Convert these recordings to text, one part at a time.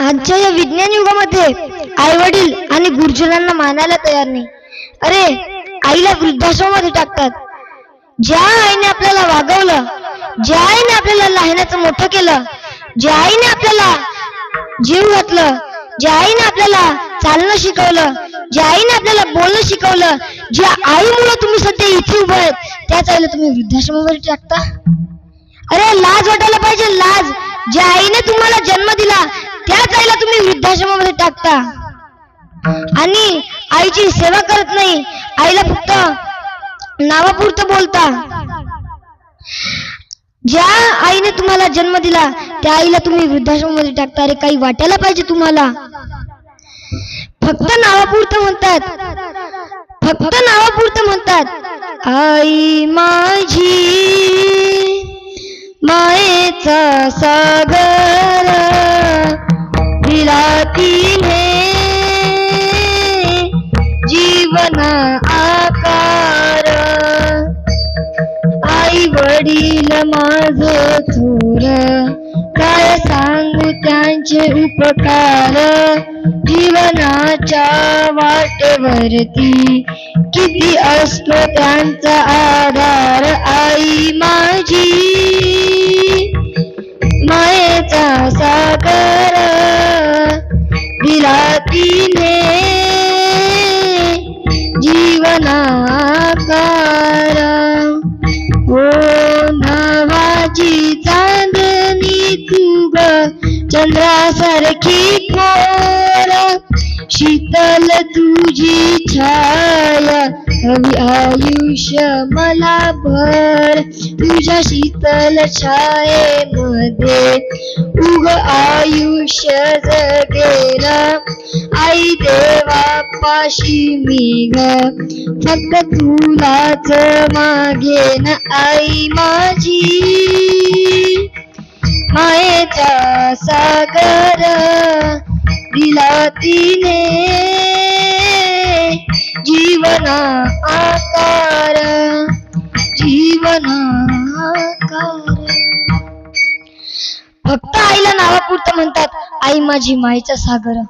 आजच्या या विज्ञान युगामध्ये आई वडील आणि गुरुजनांना मानायला तयार नाही. अरे आईला वृद्धाश्रमामध्ये टाकतात. ज्या आईने आपल्याला वागवलं ज्या आईने आपल्याला लहानाचं मोठं केलं ज्या आईने आपल्याला जीव घातलं ज्या आईने आपल्याला चालणं शिकवलं ज्या आईने आपल्याला बोलणं शिकवलं ज्या आईमुळे तुम्ही सध्या इथे उभं आहेत त्याच आईला तुम्ही वृद्धाश्रमामध्ये टाकता? अरे लाज वाटायला पाहिजे लाज. ज्या आईने तुम्हाला जन्म दिला त्याच आईला तुम्ही वृद्धाश्रमामध्ये टाकता. आणि आईची सेवा करत नाही आईला फक्त नावापुरतं बोलता. ज्या आईने तुम्हाला जन्म दिला त्या आईला तुम्ही वृद्धाश्रमामध्ये टाकता. अरे काही वाटायला पाहिजे तुम्हाला. फक्त नावापुरतं म्हणतात. फक्त नावापुरतं म्हणतात. आई माझी मायेचा सागर. दिला तिने जीवन आकार। आई वडील माझ थोर काय सांगू त्यांचे उपकार। जीवनाच्या वाटेवरती किती असतो त्यांचा आधार। आई माझी मायेचा सागर। दिला तिने जीवनाकार. ओ नावाची चांदणी तू ग चंद्रासारखी खोर शीतल तुझी छाया हवी आयुष्य मला भर. तुझ्या शीतल छायेमध्ये उग आयुष्य जगेल आई देवा पाशी मी ग फक्त तुलाच मागेन. आई माझी. मायेचा सागर दिला तिने. जीवना आकार. जीवना आकार. फक्त आईला नावापुरतं म्हणतात आई माझी माईचा सागर.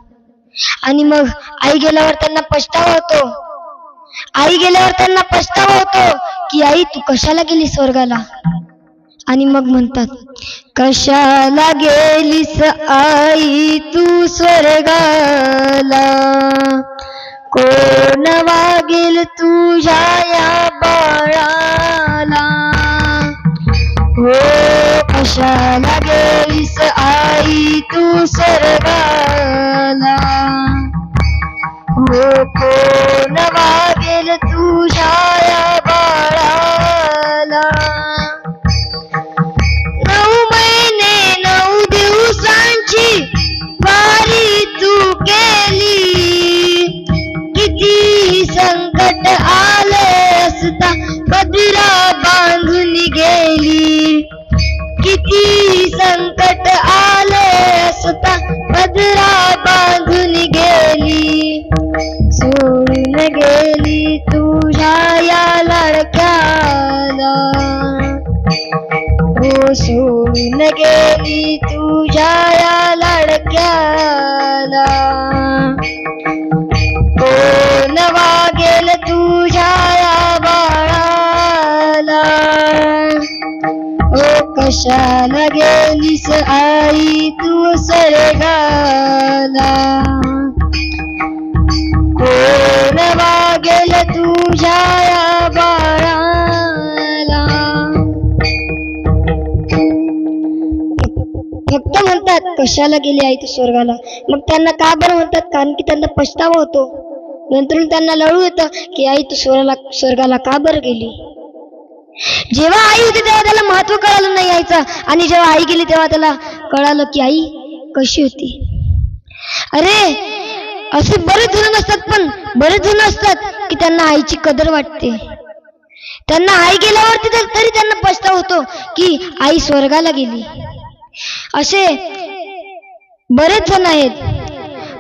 आणि मग आई गेल्यावर त्यांना पछतावा होतो. आई गेल्यावर त्यांना पछतावा होतो की आई तू कशाला गेली स्वर्गाला? आणि मग म्हणतात कशाला गेलीस आई तू स्वर्गाला? कोण वागेल तुझ्या या बाळाला? हो कशाला लागलीस आई तू स्वर्गाला हो कोण वागेल तुझ्या या बाळाला. नऊ महिने नऊ दिवसांची वारी तू केली. किती संकट आले हो सोडून गेली तुझ्या या लडक्याला. कोण वागेल तुझ्या या बाळाला? ओ कशाला गेलीस आई तू सरगाला? कोण वागेल तुझ्या या कशाला गेली आहे तू स्वर्गाला? मग त्यांना का बरं म्हणतात? कारण की त्यांना पछतावा होतो. नंतर त्यांना लळू येतं की आई तू स्वर्गाला स्वर्गाला का बरं गेली? जेव्हा आई होती तेव्हा त्याला महत्त्व कळालं नाही आईचं. आणि जेव्हा आई गेली तेव्हा त्याला कळालं की आई कशी होती. अरे असे बरेच जण असतात पण बरेच जण असतात की त्यांना आईची कदर वाटते. त्यांना आई गेल्यावरती तरी त्यांना पछताव होतो की आई स्वर्गाला गेली. असे बरेच जण आहेत.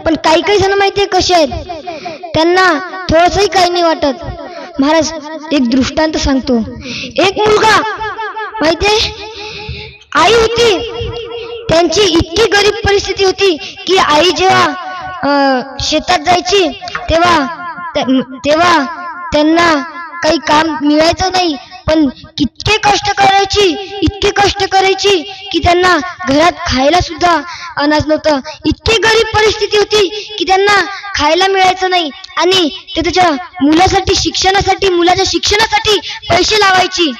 पण काही काही जण माहिती आहे कसे आहेत? त्यांना थोडंसंही काही नाही वाटत. महाराज एक दृष्टांत सांगतो. एक मुलगा माहितीये? आई होती. त्यांची इतकी गरीब परिस्थिती होती की आई जेव्हा शेतात जायची तेव्हा तेव्हा त्यांना काही काम मिळायचं नाही. पण कितके कष्ट करायची इतके कष्ट करायची की त्यांना घरात खायला सुद्धा अनाज नव्हतं. इतकी गरीब परिस्थिती होती की त्यांना खायला मिळायचं नाही आणि ते त्याच्या मुलासाठी शिक्षणासाठी मुलाच्या शिक्षणासाठी पैसे लावायची.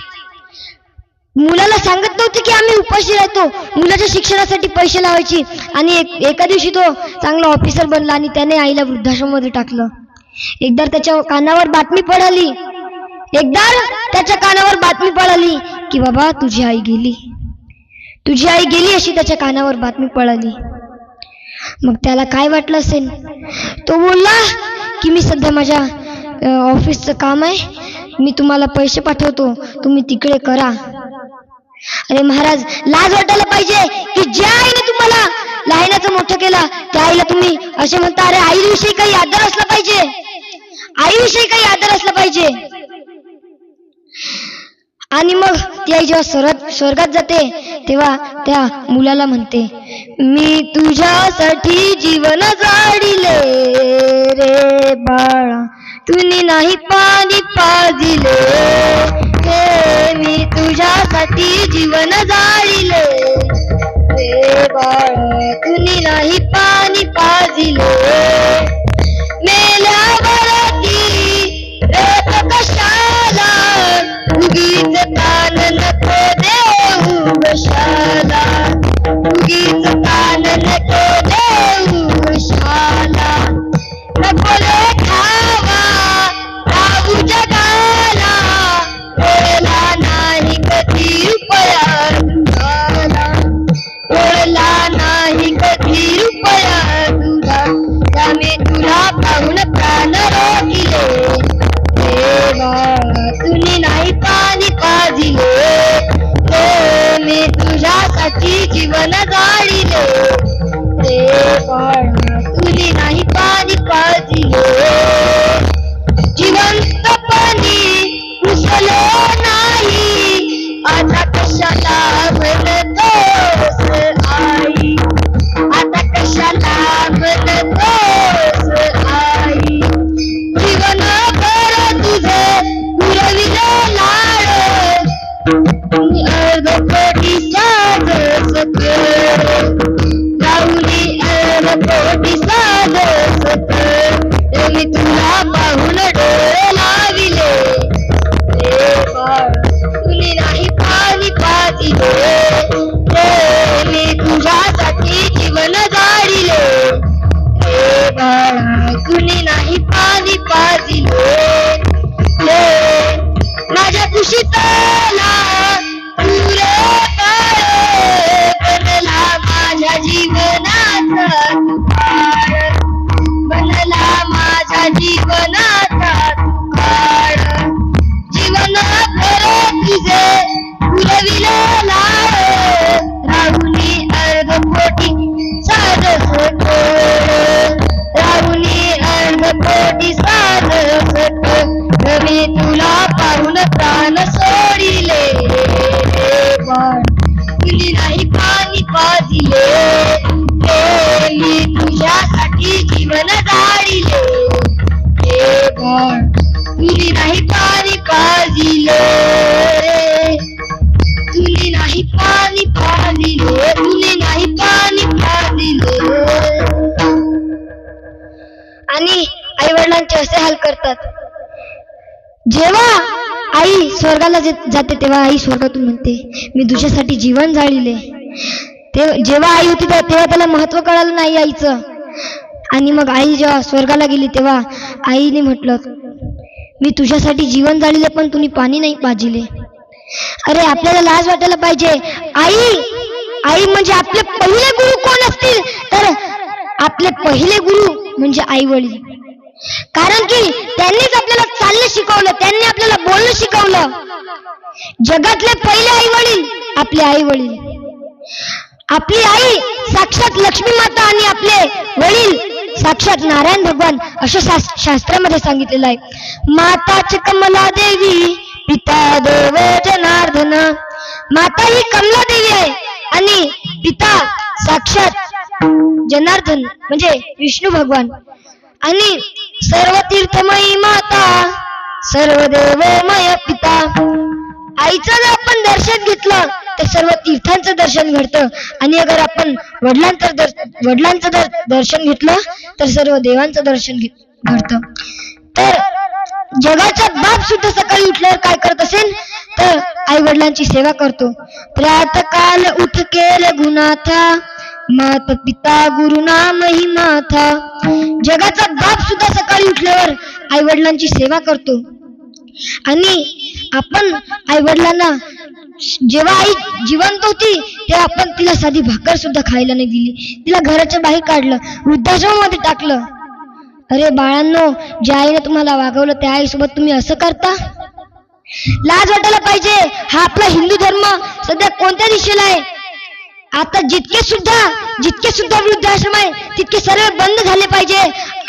मुलाला सांगत नव्हते की आम्ही उपाशी राहतो. मुलाच्या शिक्षणासाठी पैसे लावायची. आणि एक एका दिवशी तो चांगला ऑफिसर बनला आणि त्याने आईला वृद्धाश्रममध्ये टाकलं. एकदा त्याच्या कानावर बातमी पडाली. एकदा त्याच्या कानावर बातमी पडाली की बाबा तुझी आई गेली. तुझी आई गेली अशी त्याच्या कानावर बातमी पळाली. मग त्याला काय वाटलं असेल? तो बोलला की मी सध्या माझ्या ऑफिसचं काम आहे. मी तुम्हाला पैसे पाठवतो. तुम्ही तिकडे करा. अरे महाराज लाज वाटायला पाहिजे की ज्या आईने तुम्हाला लहानाचं मोठं केलं. त्या आईला तुम्ही असे म्हणता अरे आईविषयी काही आदर असला पाहिजे. आईविषयी काही आदर असला पाहिजे. आणि मग ती आई जेव्हा स्वर्गात स्वर्गात जाते तेव्हा त्या मुलाला म्हणते मी तुझ्यासाठी जीवन जाडिले रे बाळा. तुम्ही नाही पाणी पाजिले. हे मी तुझ्यासाठी जीवन जाळिले रे बाळा. तुम्ही नाही पाणी पाजिले. मेल्यावरती रथ कशा कुशीतला तुरे बनला माझ्या जीवनाचा तुकार बनला माझ्या जीवनाचा तुकार जीवन भर तुझे पुरविले लाड. अर्ध कोटी की जीवन जाडिले हे पण तुली नाही पाणी पाजिले. तुली नाही पाणी पाजिले. तुली नाही पाणी पाजिले. आणि आई वडिलांचे असे हाल करतात. जेव्हा आई स्वर्गाला जाते तेव्हा आई स्वर्गातून म्हणते मी तुझ्यासाठी जीवन जाळीले. ते जेव्हा आई होती तेव्हा त्याला महत्त्व कळालं नाही आईचं. आणि मग आई जेव्हा स्वर्गाला गेली तेव्हा आईने म्हटलं मी तुझ्यासाठी जीवन जाळिले पण तुम्ही पाणी नाही पाजिले. अरे आपल्याला लाज वाटायला पाहिजे. आई आई म्हणजे आपले पहिले गुरु कोण असतील? तर आपले पहिले गुरु म्हणजे आई वडील कारण की त्यांनीच आपल्याला चालणं शिकवलं त्यांनी आपल्याला बोलणं शिकवलं. जगातले पहिले आई वडील आपले आई वडील आपली आई साक्षात लक्ष्मी माता आणि आपले वडील साक्षात नारायण भगवान असं शास्त्रामध्ये सांगितलेलं आहे. माताच कमला देवी पिता देव जनार्दन. माता ही कमला देवी आहे आणि पिता साक्षात जनार्दन म्हणजे विष्णू भगवान. आणि सर्व तीर्थमयी माता सर्व देवमय पिता. आईचं जर आपण दर्शन घेतलं तर सर्व तीर्थांचं दर्शन घडतं. आणि अगर आपण वडिलांचं दर वडिलांचं दर दर्शन घेतलं तर सर्व देवांचं दर्शन घडतं. तर जगाचा बाप सुद्धा सकाळी उठल्यावर काय करत असेल? तर आई वडिलांची सेवा करतो. प्रातकाल उठ केल गुणाथा मात पिता गुरुना महिमाथा जगाचा बाप सुद्धा सकाळी उठल्यावर आई वडिलांची सेवा करतो. आणि आपण आई वडिलांना जेव्हा आई जिवंत होती तेव्हा आपण तिला साधी भाकर सुद्धा खायला नाही दिली. तिला घराच्या बाहेर काढलं वृद्धाश्रमामध्ये टाकलं. अरे बाळांनो ज्या आईने तुम्हाला वागवलं त्या आईसोबत तुम्ही असं करता? लाज वाटायला पाहिजे. हा आपला हिंदू धर्म सध्या कोणत्या दिशेला आहे? आता जितके सुद्धा जितके सुद्धा वृद्धाश्रम आहे तितके सर्व बंद झाले पाहिजे.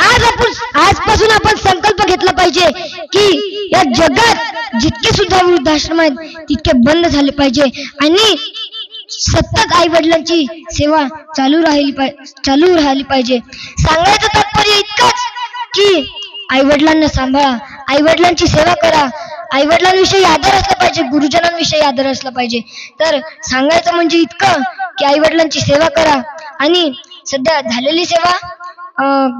आज आपण आजपासून आपण संकल्प घेतला पाहिजे की या जगात जितके सुद्धा वृद्धाश्रम आहेत तितके बंद झाले पाहिजे. आणि सतत आई वडिलांची सेवा चालू राहिली पाहिजे चालू राहिली पाहिजे. सांगायचं तात्पर्य इतकंच की आई वडिलांना सांभाळा. आई वडिलांची सेवा करा. आई वडिलांविषयी आदर असला पाहिजे गुरुजनांविषयी आदर असला पाहिजे. तर सांगायचं म्हणजे इतकं की आई वडिलांची सेवा करा. आणि सध्या झालेली सेवा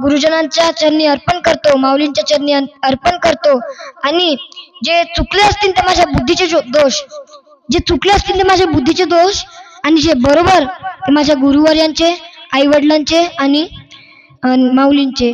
गुरुजनांच्या चरणी अर्पण करतो माऊलींच्या चरणी अर्पण करतो. आणि जे चुकले असतील ते माझ्या बुद्धीचे दोष. जे चुकले असतील ते माझ्या बुद्धीचे दोष आणि जे बरोबर ते माझ्या गुरुवर्यांचे आई वडिलांचे आणि माऊलींचे.